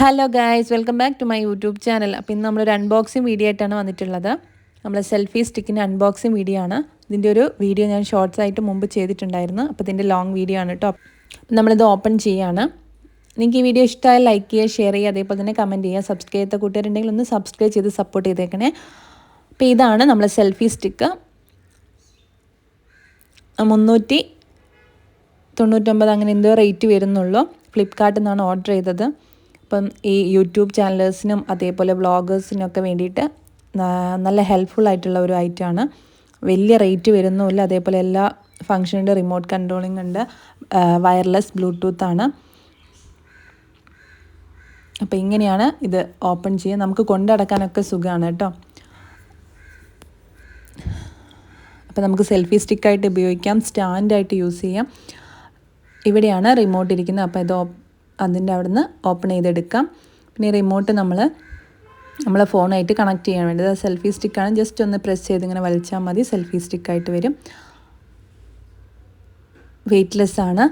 Hello guys welcome back to my YouTube channel അപ്പോൾ ഇന്ന് നമ്മളൊരു അൺബോക്സിങ് വീഡിയോ ആയിട്ടാണ് വന്നിട്ടുള്ളത്. നമ്മൾ സെൽഫി സ്റ്റിക്കിന്റെ അൺബോക്സിങ് വീഡിയോ ആണ്. ഇതിന്റെ ഒരു വീഡിയോ ഞാൻ ഷോർട്സ് ആയിട്ട് മുമ്പ് ചെയ്തിട്ടുണ്ടായിരുന്നു. അപ്പോൾ ഇതിന്റെ ലോങ് വീഡിയോ ആണ് കേട്ടോ നമ്മളിത് ഓപ്പൺ ചെയ്യാണ്. നിങ്ങൾക്ക് ഈ വീഡിയോ ഇഷ്ടമായ ലൈക്ക് ചെയ്യുക ഷെയർ ചെയ്യുക അതേപോലെ തന്നെ കമന്റ് ചെയ്യുക സബ്സ്ക്രൈബ് ചെയ്ത കൂട്ടുകാരുണ്ടെങ്കിൽ ഒന്ന് സബ്സ്ക്രൈബ് ചെയ്ത് സപ്പോർട്ട് ചെയ്തേക്കണേ. അപ്പോൾ ഇതാണ് നമ്മളെ സെൽഫി സ്റ്റിക്ക് മുന്നൂറ്റി തൊണ്ണൂറ്റൊമ്പത് അങ്ങനെ എന്തോ റേറ്റ് വരുന്നുള്ളൂ. ഫ്ലിപ്കാർട്ടിൽ നിന്നാണ് ഓർഡർ ചെയ്തത്. അപ്പം ഈ യൂട്യൂബ് ചാനലേഴ്സിനും അതേപോലെ വ്ളോഗേഴ്സിനും ഒക്കെ വേണ്ടിയിട്ട് നല്ല ഹെൽപ്ഫുൾ ആയിട്ടുള്ള ഒരു ഐറ്റമാണ് വലിയ റേറ്റ് വരുന്നുമില്ല. അതേപോലെ എല്ലാ ഫങ്ഷനുണ്ട് റിമോട്ട് കൺട്രോളിംഗ് ഉണ്ട്. വയർലെസ് ബ്ലൂടൂത്ത് ആണ്. അപ്പോൾ ഇങ്ങനെയാണ് ഇത് ഓപ്പൺ ചെയ്യുക. നമുക്ക് കൊണ്ടടക്കാനൊക്കെ സുഖമാണ് കേട്ടോ. അപ്പോൾ നമുക്ക് സെൽഫി സ്റ്റിക്കായിട്ട് ഉപയോഗിക്കാം. സ്റ്റാൻഡായിട്ട് യൂസ് ചെയ്യാം. ഇവിടെയാണ് റിമോട്ട് ഇരിക്കുന്നത്. അപ്പോൾ ഇത് അതിന്റെ അവിടെ നിന്ന് ഓപ്പൺ ചെയ്തെടുക്കാം. പിന്നെ റിമോട്ട് നമ്മൾ നമ്മളെ ഫോണായിട്ട് കണക്ട് ചെയ്യാൻ വേണ്ടി. സെൽഫി സ്റ്റിക്കാണ് ജസ്റ്റ് ഒന്ന് പ്രസ് ചെയ്ത് ഇങ്ങനെ വലിച്ചാൽ മതി. സെൽഫി സ്റ്റിക്കായിട്ട് വരും. വെയ്റ്റ്ലെസ് ആണ്.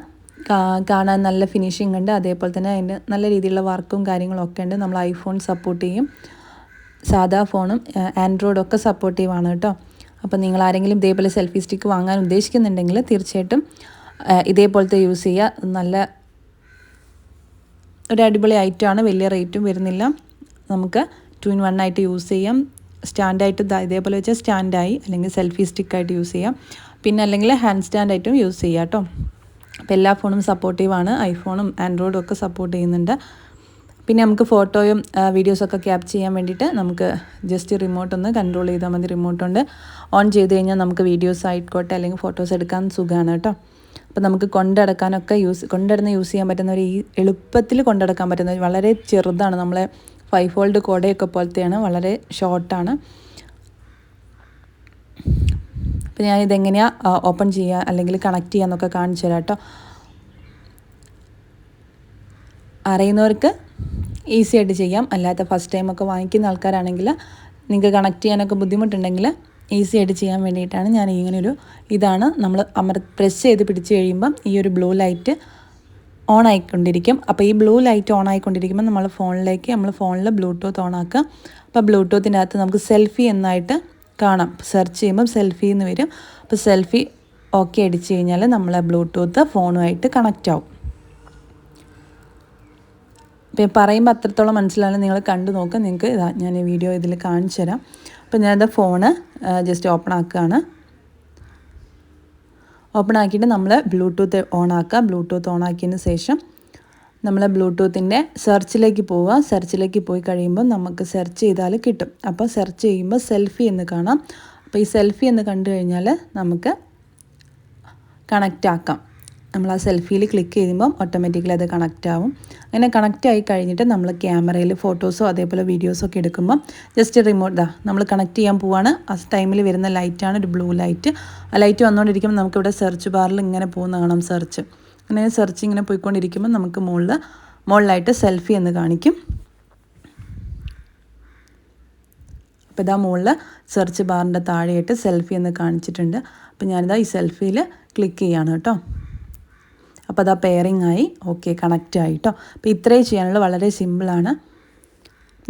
കാണാൻ നല്ല ഫിനിഷിംഗ് ഉണ്ട്. അതേപോലെ തന്നെ അതിന് നല്ല രീതിയിലുള്ള വർക്കും കാര്യങ്ങളും ഒക്കെ ഉണ്ട്. നമ്മൾ ഐഫോൺ സപ്പോർട്ട് ചെയ്യും. സാധാ ഫോണും ആൻഡ്രോയിഡും ഒക്കെ സപ്പോർട്ടീവാണ് കേട്ടോ. അപ്പോൾ നിങ്ങൾ ആരെങ്കിലും ഇതേപോലെ സെൽഫി സ്റ്റിക്ക് വാങ്ങാൻ ഉദ്ദേശിക്കുന്നുണ്ടെങ്കിൽ തീർച്ചയായിട്ടും ഇതേപോലത്തെ യൂസ് ചെയ്യുക. നല്ല ഒരു അടിപൊളി ഐറ്റമാണ്. വലിയ റേറ്റും വരുന്നില്ല. നമുക്ക് ടു ഇൻ വൺ ആയിട്ട് യൂസ് ചെയ്യാം. സ്റ്റാൻഡായിട്ട് ഇതേപോലെ വെച്ചാൽ സ്റ്റാൻഡായി അല്ലെങ്കിൽ സെൽഫി സ്റ്റിക്കായിട്ട് യൂസ് ചെയ്യാം. പിന്നെ അല്ലെങ്കിൽ ഹാൻഡ് സ്റ്റാൻഡായിട്ടും യൂസ് ചെയ്യാം കേട്ടോ. അപ്പോൾ എല്ലാ ഫോണും സപ്പോർട്ടീവാണ് ഐഫോണും ആൻഡ്രോയിഡും ഒക്കെ സപ്പോർട്ട് ചെയ്യുന്നുണ്ട്. പിന്നെ നമുക്ക് ഫോട്ടോയും വീഡിയോസൊക്കെ ക്യാപ്ചർ ചെയ്യാൻ വേണ്ടിയിട്ട് നമുക്ക് ജസ്റ്റ് റിമോട്ട് ഒന്ന് കൺട്രോൾ ചെയ്താൽ മതി. റിമോട്ടുണ്ട് ഓൺ ചെയ്ത് കഴിഞ്ഞാൽ നമുക്ക് വീഡിയോസ് ആയിക്കോട്ടെ. അല്ലെങ്കിൽ ഫോട്ടോസ് എടുക്കാൻ സുഖമാണ് കേട്ടോ. അപ്പോൾ നമുക്ക് കൊണ്ടടക്കാനൊക്കെ യൂസ് കൊണ്ടടന്ന് യൂസ് ചെയ്യാൻ പറ്റുന്ന ഒരു ഈ എളുപ്പത്തിൽ കൊണ്ടടക്കാൻ പറ്റുന്ന വളരെ ചെറുതാണ് നമ്മളെ ഫൈവ് ഫോൾഡ് കോടയൊക്കെ പോലത്തെയാണ് വളരെ ഷോർട്ടാണ് അപ്പോൾ ഞാൻ ഇതെങ്ങനെയാണ് ഓപ്പൺ ചെയ്യുക അല്ലെങ്കിൽ കണക്ട് ചെയ്യാന്നൊക്കെ കാണിച്ചു തരാം കേട്ടോ. അറിയുന്നവർക്ക് ഈസി ആയിട്ട് ചെയ്യാം. അല്ലാത്ത ഫസ്റ്റ് ടൈമൊക്കെ വാങ്ങിക്കുന്ന ആൾക്കാരാണെങ്കിൽ നിങ്ങൾക്ക് കണക്ട് ചെയ്യാനൊക്കെ ബുദ്ധിമുട്ടുണ്ടെങ്കിൽ ഈസി ആയിട്ട് ചെയ്യാൻ വേണ്ടിയിട്ടാണ് ഞാൻ ഇങ്ങനൊരു ഇതാണ്. നമ്മൾ അമർ പ്രസ് ചെയ്ത് പിടിച്ച് കഴിയുമ്പം ഈ ഒരു ബ്ലൂ ലൈറ്റ് ഓൺ ആയിക്കൊണ്ടിരിക്കും. അപ്പോൾ ഈ ബ്ലൂ ലൈറ്റ് ഓൺ ആയിക്കൊണ്ടിരിക്കുമ്പോൾ നമ്മൾ ഫോണിലേക്ക് നമ്മൾ ഫോണിൽ ബ്ലൂടൂത്ത് ഓൺ ആക്കുക. അപ്പോൾ ബ്ലൂടൂത്തിന്റെ അകത്ത് നമുക്ക് സെൽഫി എന്നായിട്ട് കാണാം. സെർച്ച് ചെയ്യുമ്പോൾ സെൽഫി എന്ന് വരും. അപ്പോൾ സെൽഫി ഓക്കെ അടിച്ചു കഴിഞ്ഞാൽ നമ്മളെ ബ്ലൂടൂത്ത് ഫോണുമായിട്ട് കണക്റ്റ് ആവും. ഇപ്പം പറയുമ്പോൾ അത്രത്തോളം മനസ്സിലായാലും നിങ്ങൾ കണ്ടു നോക്കുക നിങ്ങൾക്ക് ഇതാ ഞാൻ ഈ വീഡിയോ ഇതിൽ കാണിച്ചു തരാം അപ്പോൾ ഞാനത് ഫോണ് ജസ്റ്റ് ഓപ്പൺ ആക്കുകയാണ്. ഓപ്പൺ ആക്കിയിട്ട് നമ്മൾ ബ്ലൂടൂത്ത് ഓൺ ആക്കുക. ബ്ലൂടൂത്ത് ഓൺ ആക്കിയതിന് ശേഷം നമ്മൾ ബ്ലൂടൂത്തിന്റെ സെർച്ചിലേക്ക് പോവുക. സെർച്ചിലേക്ക് പോയി കഴിയുമ്പോൾ നമുക്ക് സെർച്ച് ചെയ്താൽ കിട്ടും. അപ്പോൾ സെർച്ച് ചെയ്യുമ്പോൾ സെൽഫി എന്ന് കാണാം. അപ്പോൾ ഈ സെൽഫി എന്ന് കണ്ടു കഴിഞ്ഞാൽ നമുക്ക് കണക്റ്റ് ആക്കാം. നമ്മൾ ആ സെൽഫിയിൽ ക്ലിക്ക് ചെയ്യുമ്പം ഓട്ടോമാറ്റിക്കലി അത് കണക്റ്റ് ആവും. അങ്ങനെ കണക്റ്റ് ആയി കഴിഞ്ഞിട്ട് നമ്മൾ ക്യാമറയിൽ ഫോട്ടോസോ അതേപോലെ വീഡിയോസോ ഒക്കെ എടുക്കുമ്പം ജസ്റ്റ് റിമോട്ട് ദാ നമ്മൾ കണക്ട് ചെയ്യാൻ പോവാണ്. ആ ടൈമിൽ വരുന്ന ലൈറ്റാണ് ഒരു ബ്ലൂ ലൈറ്റ് ആ ലൈറ്റ് വന്നുകൊണ്ടിരിക്കുമ്പോൾ നമുക്കിവിടെ സെർച്ച് ബാറിൽ ഇങ്ങനെ പോകുന്ന കാണാം സെർച്ച് അങ്ങനെ സെർച്ച് ഇങ്ങനെ പോയിക്കൊണ്ടിരിക്കുമ്പോൾ നമുക്ക് മുകളിൽ മുകളിലായിട്ട് സെൽഫി എന്ന് കാണിക്കും. അപ്പോൾ ഇതാ മുകളിൽ സെർച്ച് ബാറിന്റെ താഴെയായിട്ട് സെൽഫി എന്ന് കാണിച്ചിട്ടുണ്ട്. അപ്പോൾ ഞാനിതാ ഈ സെൽഫിയിൽ ക്ലിക്ക് ചെയ്യാണ് കേട്ടോ. അപ്പോൾ അതാ പെയറിങ് ആയി. ഓക്കെ കണക്റ്റ് ആയി കേട്ടോ അപ്പോൾ ഇത്രയും ചെയ്യാനുള്ള. വളരെ സിമ്പിളാണ്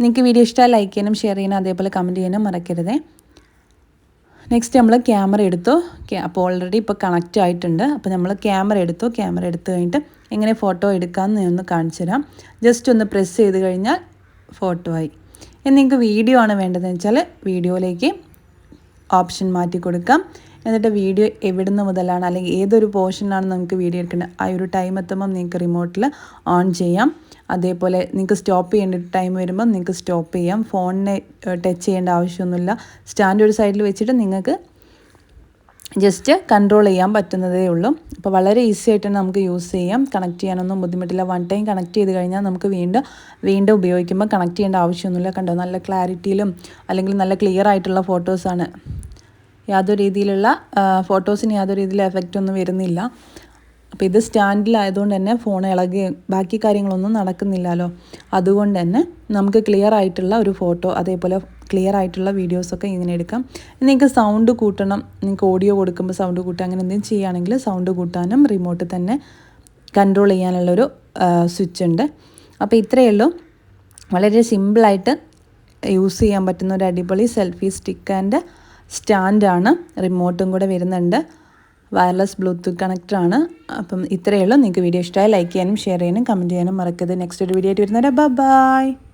നിങ്ങൾക്ക് വീഡിയോ ഇഷ്ടമായി ലൈക്ക് ചെയ്യാനും ഷെയർ ചെയ്യാനും അതേപോലെ കമന്റ് ചെയ്യാനും മറക്കരുതേ. നെക്സ്റ്റ് നമ്മൾ ക്യാമറ എടുത്തു. അപ്പോൾ ഓൾറെഡി ഇപ്പോൾ കണക്റ്റ് ആയിട്ടുണ്ട്. അപ്പോൾ നമ്മൾ ക്യാമറ എടുത്തു. ക്യാമറ എടുത്തു കഴിഞ്ഞിട്ട് എങ്ങനെ ഫോട്ടോ എടുക്കാമെന്ന് ഒന്ന് കാണിച്ചു തരാം. ജസ്റ്റ് ഒന്ന് പ്രസ് ചെയ്ത് കഴിഞ്ഞാൽ ഫോട്ടോ ആയി. ഇനി നിങ്ങൾക്ക് വീഡിയോ ആണ് വേണ്ടതെന്ന് വെച്ചാൽ വീഡിയോയിലേക്ക് ഓപ്ഷൻ മാറ്റി കൊടുക്കാം. എന്നിട്ട് വീഡിയോ എവിടുന്ന് മുതലാണ് അല്ലെങ്കിൽ ഏതൊരു പോർഷനാണ് നമുക്ക് വീഡിയോ എടുക്കേണ്ടത് ആ ഒരു ടൈം എത്തുമ്പം നിങ്ങൾക്ക് റിമോട്ടിൽ ഓൺ ചെയ്യാം. അതേപോലെ നിങ്ങൾക്ക് സ്റ്റോപ്പ് ചെയ്യേണ്ട ടൈം വരുമ്പം നിങ്ങൾക്ക് സ്റ്റോപ്പ് ചെയ്യാം. ഫോണിനെ ടച്ച് ചെയ്യേണ്ട ആവശ്യമൊന്നുമില്ല. സ്റ്റാൻഡ് ഒരു സൈഡിൽ വെച്ചിട്ട് നിങ്ങൾക്ക് ജസ്റ്റ് കൺട്രോൾ ചെയ്യാൻ പറ്റുന്നതേ ഉള്ളൂ. അപ്പോൾ വളരെ ഈസി ആയിട്ട് നമുക്ക് യൂസ് ചെയ്യാം. കണക്ട് ചെയ്യാനൊന്നും ബുദ്ധിമുട്ടില്ല. വൺ ടൈം കണക്ട് ചെയ്ത് കഴിഞ്ഞാൽ നമുക്ക് വീണ്ടും വീണ്ടും ഉപയോഗിക്കുമ്പോൾ കണക്ട് ചെയ്യേണ്ട ആവശ്യമൊന്നുമില്ല. കണ്ടോ? നല്ല ക്ലാരിറ്റിയിലും അല്ലെങ്കിൽ നല്ല ക്ലിയർ ആയിട്ടുള്ള ഫോട്ടോസാണ് യാതൊരു രീതിയിലുള്ള ഫോട്ടോസിന് യാതൊരു രീതിയിലും എഫക്റ്റ് ഒന്നും വരുന്നില്ല. അപ്പോൾ ഇത് സ്റ്റാൻഡിലായതുകൊണ്ട് തന്നെ ഫോൺ ഇളകുകയും ബാക്കി കാര്യങ്ങളൊന്നും നടക്കുന്നില്ലല്ലോ. അതുകൊണ്ട് തന്നെ നമുക്ക് ക്ലിയർ ആയിട്ടുള്ള ഒരു ഫോട്ടോ അതേപോലെ ക്ലിയർ ആയിട്ടുള്ള വീഡിയോസൊക്കെ ഇങ്ങനെ എടുക്കാം. നിങ്ങൾക്ക് സൗണ്ട് കൂട്ടണം നിങ്ങൾക്ക് ഓഡിയോ കൊടുക്കുമ്പോൾ സൗണ്ട് കൂട്ടുക അങ്ങനെ എന്തെങ്കിലും ചെയ്യുകയാണെങ്കിൽ സൗണ്ട് കൂട്ടാനും റിമോട്ട് തന്നെ കൺട്രോൾ ചെയ്യാനുള്ളൊരു സ്വിച്ച് ഉണ്ട്. അപ്പോൾ ഇത്രയേ ഉള്ളൂ. വളരെ സിമ്പിളായിട്ട് യൂസ് ചെയ്യാൻ പറ്റുന്ന ഒരു അടിപൊളി സെൽഫി സ്റ്റിക്ക് സ്റ്റാൻഡാണ്. റിമോട്ടും കൂടെ വരുന്നുണ്ട്. വയർലെസ് ബ്ലൂടൂത്ത് കണക്ടറാണ്. അപ്പം ഇത്രയേ ഉള്ളൂ. നിങ്ങൾക്ക് വീഡിയോ ഇഷ്ടമായി ലൈക്ക് ചെയ്യാനും ഷെയർ ചെയ്യാനും കമന്റ് ചെയ്യാനും മറക്കരുത്. നെക്സ്റ്റ് ഒരു വീഡിയോ ആയിട്ട് വരുന്നവരെ ബൈ